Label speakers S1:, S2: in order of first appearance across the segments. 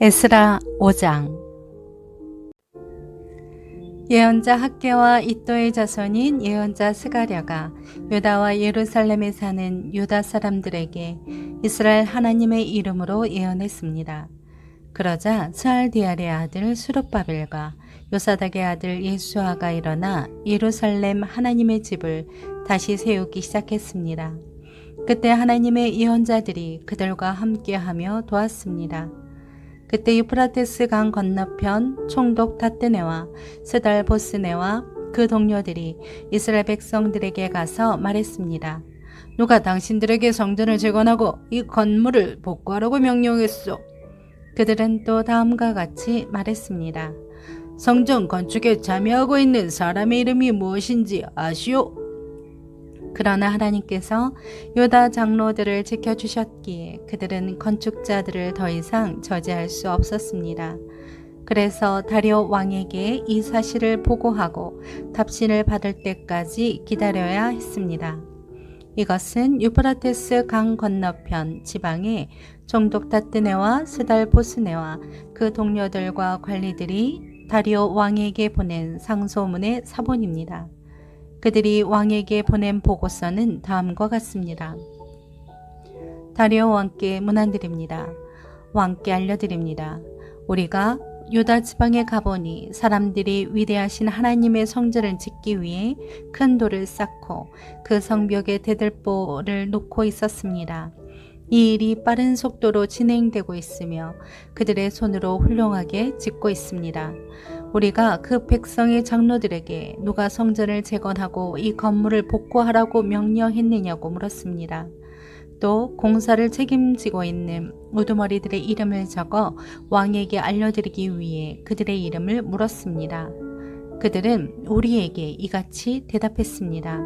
S1: 에스라 5장 예언자 학계와 이또의 자손인 예언자 스가랴가 유다와 예루살렘에 사는 유다 사람들에게 이스라엘 하나님의 이름으로 예언했습니다. 그러자 스알디알의 아들 수룹바벨과 요사닥의 아들 예수아가 일어나 예루살렘 하나님의 집을 다시 세우기 시작했습니다. 그때 하나님의 예언자들이 그들과 함께하며 도왔습니다. 그때 유프라테스 강 건너편 총독 타뜨네와 스달 보스네와 그 동료들이 이스라엘 백성들에게 가서 말했습니다. 누가 당신들에게 성전을 재건하고 이 건물을 복구하라고 명령했소? 그들은 또 다음과 같이 말했습니다. 성전 건축에 참여하고 있는 사람의 이름이 무엇인지 아시오? 그러나 하나님께서 유다 장로들을 지켜주셨기에 그들은 건축자들을 더 이상 저지할 수 없었습니다. 그래서 다리오 왕에게 이 사실을 보고하고 답신을 받을 때까지 기다려야 했습니다. 이것은 유프라테스 강 건너편 지방의 종독 타뜨네와 스달 보스네와 그 동료들과 관리들이 다리오 왕에게 보낸 상소문의 사본입니다. 그들이 왕에게 보낸 보고서는 다음과 같습니다. 다리오 왕께 문안드립니다. 왕께 알려드립니다. 우리가 유다 지방에 가보니 사람들이 위대하신 하나님의 성전을 짓기 위해 큰 돌을 쌓고 그 성벽에 대들보를 놓고 있었습니다. 이 일이 빠른 속도로 진행되고 있으며 그들의 손으로 훌륭하게 짓고 있습니다. 우리가 그 백성의 장로들에게 누가 성전을 재건하고 이 건물을 복구하라고 명령했느냐고 물었습니다. 또 공사를 책임지고 있는 우두머리들의 이름을 적어 왕에게 알려드리기 위해 그들의 이름을 물었습니다. 그들은 우리에게 이같이 대답했습니다.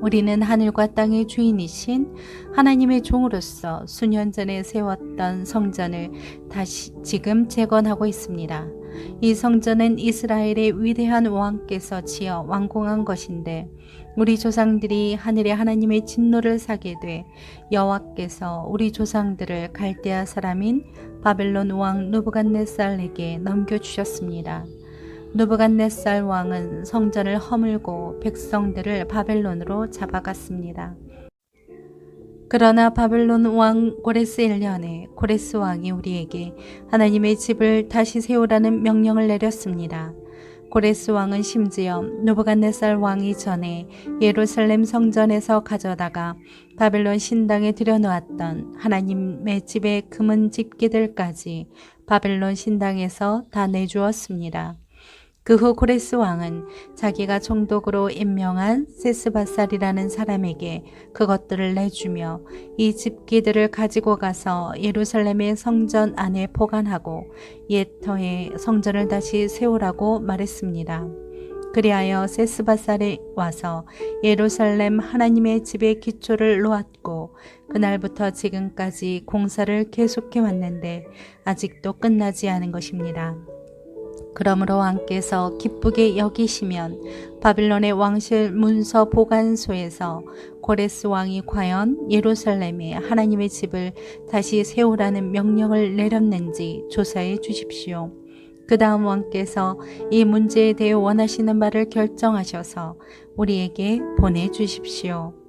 S1: 우리는 하늘과 땅의 주인이신 하나님의 종으로서 수년 전에 세웠던 성전을 다시 지금 재건하고 있습니다. 이 성전은 이스라엘의 위대한 왕께서 지어 완공한 것인데 우리 조상들이 하늘의 하나님의 진노를 사게 돼 여호와께서 우리 조상들을 갈대아 사람인 바벨론 왕 누부갓네살에게 넘겨 주셨습니다. 누부갓네살 왕은 성전을 허물고 백성들을 바벨론으로 잡아갔습니다. 그러나 바벨론 왕 고레스 1년에 고레스 왕이 우리에게 하나님의 집을 다시 세우라는 명령을 내렸습니다. 고레스 왕은 심지어 누부갓네살 왕이 전에 예루살렘 성전에서 가져다가 바벨론 신당에 들여놓았던 하나님의 집의 금은 집기들까지 바벨론 신당에서 다 내주었습니다. 그 후 고레스 왕은 자기가 총독으로 임명한 세스바살이라는 사람에게 그것들을 내주며 이 집기들을 가지고 가서 예루살렘의 성전 안에 보관하고 옛 터에 성전을 다시 세우라고 말했습니다. 그리하여 세스바살에 와서 예루살렘 하나님의 집의 기초를 놓았고 그날부터 지금까지 공사를 계속해 왔는데 아직도 끝나지 않은 것입니다. 그러므로 왕께서 기쁘게 여기시면 바빌론의 왕실 문서 보관소에서 고레스 왕이 과연 예루살렘에 하나님의 집을 다시 세우라는 명령을 내렸는지 조사해 주십시오. 그 다음 왕께서 이 문제에 대해 원하시는 바를 결정하셔서 우리에게 보내주십시오.